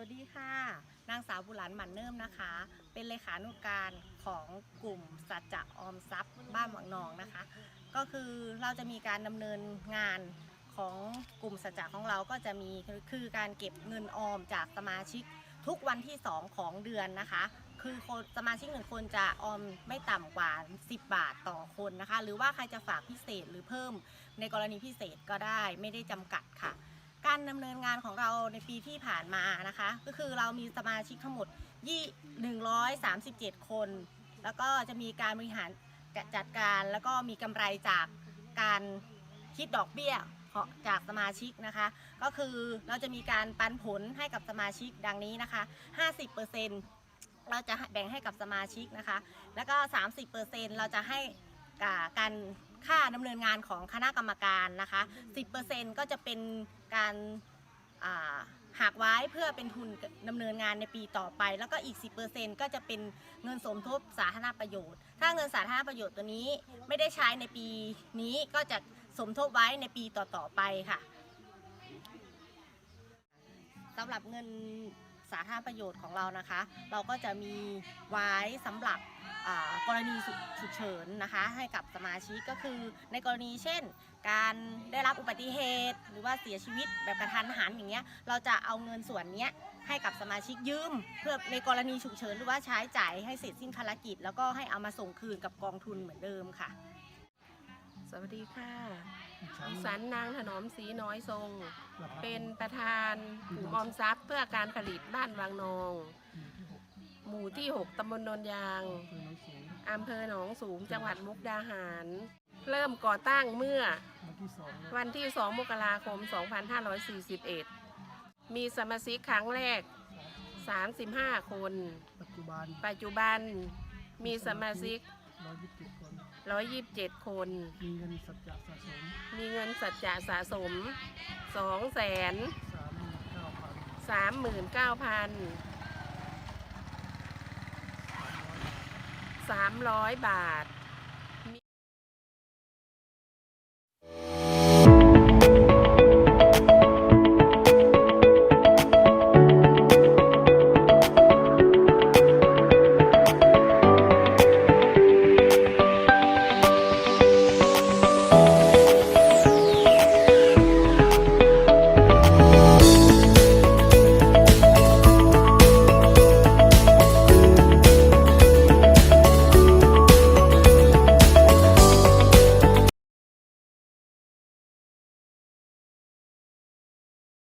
วัสดีค่ะ นางสาวบุหลันหมันเนิ่มนะคะ เป็นเลขานุการของกลุ่มสัจจะออมทรัพย์ บ้านหวังนองนะคะ ก็คือเราจะมีการดำเนินงานของกลุ่มสัจจะของเราก็จะมีคือคือการเก็บเงินออมจากสมาชิกทุกวันที่ 2 ของเดือนนะคะ คือคนสมาชิกหนึ่งคนจะออมไม่ต่ำกว่า 10 บาทต่อคนนะคะ หรือว่าใครจะฝากพิเศษหรือเพิ่มในกรณีพิเศษก็ได้ไม่ได้จำกัดค่ะ การดำเนินงานของเราในปีที่ผ่านมานะคะ ก็คือเรามีสมาชิกทั้งหมดยี่137 คน แล้วก็จะมีการบริหารจัดการแล้วก็มีกำไรจากการคิดดอกเบี้ยจากสมาชิกนะคะ ก็คือเราจะมีการปันผลให้กับสมาชิกดังนี้นะคะ 50%เราจะแบ่งให้กับสมาชิกนะคะ แล้วก็ 30%เราจะให้กับการ ค่าดำเนินงานของคณะกรรมการนะคะ 10%ก็จะเป็นการอ่าหักไว้เพื่อเป็นทุนดำเนินงานในปีต่อไป แล้วก็อีก 10%ก็จะเป็นเงินสมทบสาธารณประโยชน์ ถ้าเงินสาธารณประโยชน์ตัวนี้ไม่ได้ใช้ในปีนี้ก็จะสมทบไว้ในปีต่อๆไปค่ะสำหรับเงินสาธารณประโยชน์ของเรานะคะ เราก็จะมีไว้สำหรับอ่า กรณีฉุกฉุกเฉินนะคะให้กับสมาชิกก็คือ ในกรณีเช่น การได้รับอุบัติเหตุ หรือว่าเสียชีวิตแบบกระทันหันอย่างเงี้ยเราจะเอาเงินส่วนเนี้ยให้กับสมาชิกยืม เพื่อในกรณีฉุกเฉินหรือว่าใช้จ่ายให้เสร็จสิ้นภารกิจ แล้วก็ให้เอามาส่งคืนกับกองทุนเหมือนเดิมค่ะ สวัสดีค่ะดิฉันนางถนอมศรีน้อยทรง เป็นประธานกลุ่มออมทรัพย์เพื่อการผลิตบ้านวังนอง หมู่ที่ 6 ตำบลโนนยาง อำเภอหนองสูง จังหวัดมุกดาหาร เริ่มก่อตั้งเมื่อวันที่ 2 มกราคม 2541 มีสมาชิกครั้งแรก 35 คน ปัจจุบันมีสมาชิก 127 คน มีเงินสัจจะสะสม มีเงินสัจจะสะสม 2 3 9 0 0 0 3 9 0 0 0 300 บาท